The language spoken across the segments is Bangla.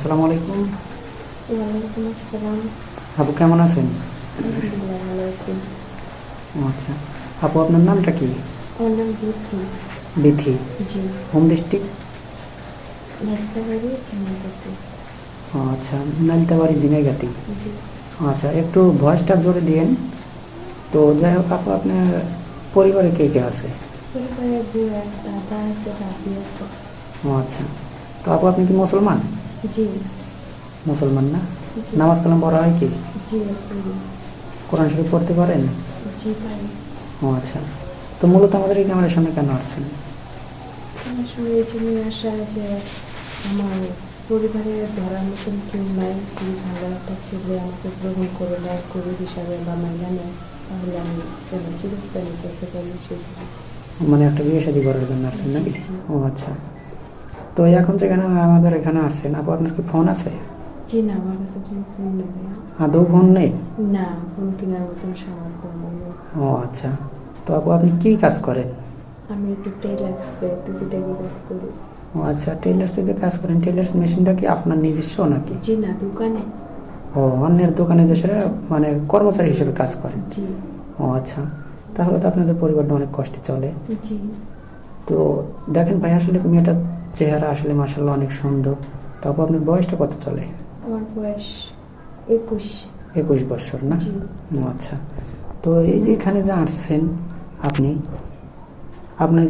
আসসালামু আলাইকুম। ওয়ালাইকুম আসসালাম। আপু কেমন আছেন? ভালো আছি। আচ্ছা। আপু আপনার নামটা কি? আমার নাম বুদ্ধি বিথি। জি। Home district? আচ্ছা নালিতাবাড়ি জিনাইগাতি জি। আচ্ছা একটু ভয়েসটা জোরে দিয়েন। তো যাই হোক আপু আপনার পরিবারে কে কে আছে? পরিবারে দাদা আছে দাদি আছে। আচ্ছা। তো আপু আপনি কি মুসলমান? জি। মুসলমান না? নামাজ কালাম পড়া হয় কি? জি কোরআন শরীফ পড়তে পারেন? জি পারি। ও আচ্ছা। তো মূলত আমাদের এই ক্যামেরার সামনে কেন আসছেন? আমার সঙ্গে এই জন্য আসা যে আমার পরিবারে ধরার মতন কেউ নাই খুবই ভালো একটা ছেলে আমাকে গ্রহণ করে নেয় গরু হিসাবে বা মাইনা নেয় তাহলে আমি যেন চিরস্থানে যেতে পারি সেই মানে একটা বিয়ে শাদী করার জন্য আসছেন নাকি। ও আচ্ছা। তো এখন যেখানে আমাদের এখানে আসছেন আপু আপনার কি ফোন আছে? জি না আমার কাছে ফোন নেই আদৌ ফোন নেই? না ফোন কেনার মতন সামর্থ্য নেই। ও আচ্ছা। তো আপু আপনি কি কাজ করেন? আমি একটু টেলার্সে একটু ফিটাকি কাজ করি। ও আচ্ছা। টেলার্সে যে কাজ করেন টেলার্স মেশিনটা কি আপনার নিজস্ব নাকি? জি না দোকানে। ও অন্যের দোকানে যে সেটা মানে কর্মচারী হিসেবে কাজ করেন? জি। ও আচ্ছা। তাহলে তো আপনাদের পরিবারটা অনেক কষ্টে চলে। জি। তো দেখেন ভাই আসলে মেয়েটার চেহারা আসলে মাসাল্লাহ অনেক সুন্দর। তারপর আপনার বয়সটা কত চলে? আমার বয়স একুশ। একুশ বছর না? আচ্ছা। তো এই যে এখানে যে আসছেন আপনি আপনার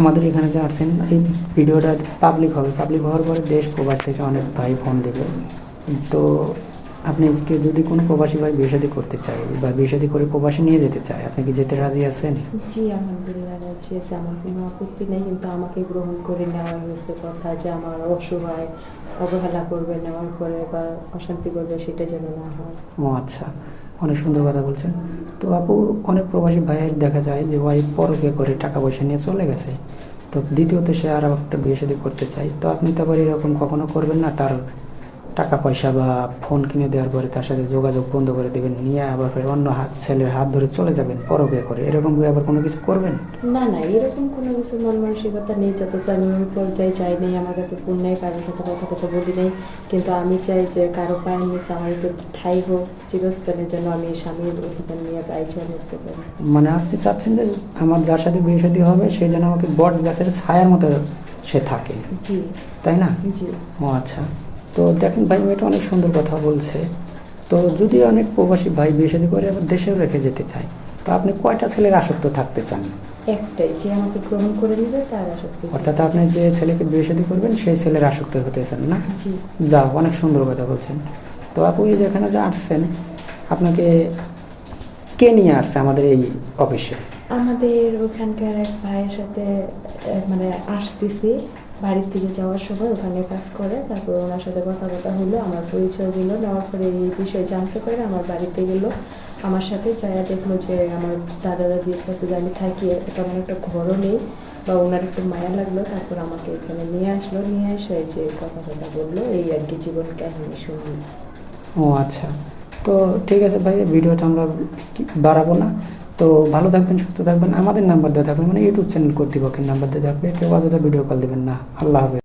আমাদের এখানে যে আসছেন এই ভিডিওটা পাবলিক হবে। পাবলিক হওয়ার পরে দেশ প্রবাস থেকে অনেক ভাই ফোন দেবে। তো আপনি আজকে যদি কোনো প্রবাসী ভাই বিয়ে শাদী করতে চায় বা বিয়ে শাদী করে প্রবাসী নিয়ে যেতে চায় আপনি কি যেতে রাজি আছেন? জি আলহামদুলিল্লাহ রাজি আছে। আমার কোনো আপত্তি নেই কিন্তু আমাকে গ্রহণ করে নেওয়াই হচ্ছে কথা যে আমার অসহায় অবহেলা করবে নেওয়ার পরে বা অশান্তি করবে সেটা যেন না হয়। ও আচ্ছা অনেক সুন্দর কথা বলছেন। তো আপু অনেক প্রবাসী ভাইয়ের দেখা যায় যে ওয়াইফ পরকে করে টাকা পয়সা নিয়ে চলে গেছে। তো দ্বিতীয়ত সে আর একটা বিয়ে শাদী করতে চায়। তো আপনি তো আবার এরকম কখনো করবেন না তার টাকা পয়সা বা ফোন কিনে দেওয়ার পরে তার সাথে যোগাযোগ বন্ধ করে দেবেন নিয়ে আবার ফের অন্য হাত ছেলের হাত ধরে চলে যাবেন পরকে করে। এরকম কি আবার কোনো কিছু করবেন? না না এরকম কোনো কিছু মন মানসিকতা নেই যত আমি ওই পর্যায়ে চাই নেই আমার কাছে ফোন নেই কারোর সাথে কথা কথা বলি নেই। কিন্তু আমি চাই যে কারও পায়ের নিচে আমার একটু ঠাই হোক চিরস্থানে যেন আমি স্বামীর অধিকার নিয়ে গাইছে করতে পারি। মানে আপনি চাচ্ছেন যে আমার যার সাথে বিয়ে শাদী হবে সে যেন আমাকে বট গাছের ছায়ার মতো সে থাকে। জি। তাই না? জি। ও আচ্ছা। তো দেখেন ভাই মেয়েটা অনেক সুন্দর কথা বলছে। তো যদি অনেক প্রবাসী ভাই বিয়ে শাদী করে আবার দেশেও রেখে যেতে চায় তো আপনি কয়টা ছেলের আসক্ত থাকতে চান? একটাই যে আমাকে গ্রহণ করে নিবে তার আসক্তি অর্থাৎ আপনি যে ছেলেকে বিয়ে শাদী করবেন সেই ছেলের আসক্ত হতে চান না? জি। যা অনেক সুন্দর কথা বলছেন। তো আপু এই যেখানে যে আসছেন আপনাকে কে নিয়ে আসছে আমাদের এই অফিসে? আমাদের ওখানকার এক ভাইয়ের সাথে মানে আসতেছি। বাড়ির থেকে যাওয়ার সময় ওখানে কাজ করে, তারপর ওনার সাথে কথাবার্তা হলো, আমার পরিচয় দিল, নেওয়ার পরে এই বিষয়ে জানতে পারে আমার বাড়িতে গেলো। আমার সাথে যায়া দেখল যে আমার দাদা দাদির কাছে যে আমি থাকি, তেমন একটা ঘরও নেই বা ওনার একটু মায়া লাগল, তারপর আমাকে এখানে নিয়ে আসলো, নিয়ে এসে যে কথা কথা বলল, এই আর কি জীবন কাহিনী শুনলি। ও আচ্ছা। তো ঠিক আছে ভাই, ভিডিওটা আমরা বাড়াবো না। তো ভালো থাকবেন, সুস্থ থাকবেন। আমাদের নাম্বার দেওয়া থাকবে মানে ইউটিউব চ্যানেল কর্তৃপক্ষের নাম্বার দেওয়া থাকবে। কেউ অযথা ভিডিও কল দেবেন না। আল্লাহ হাফেজ।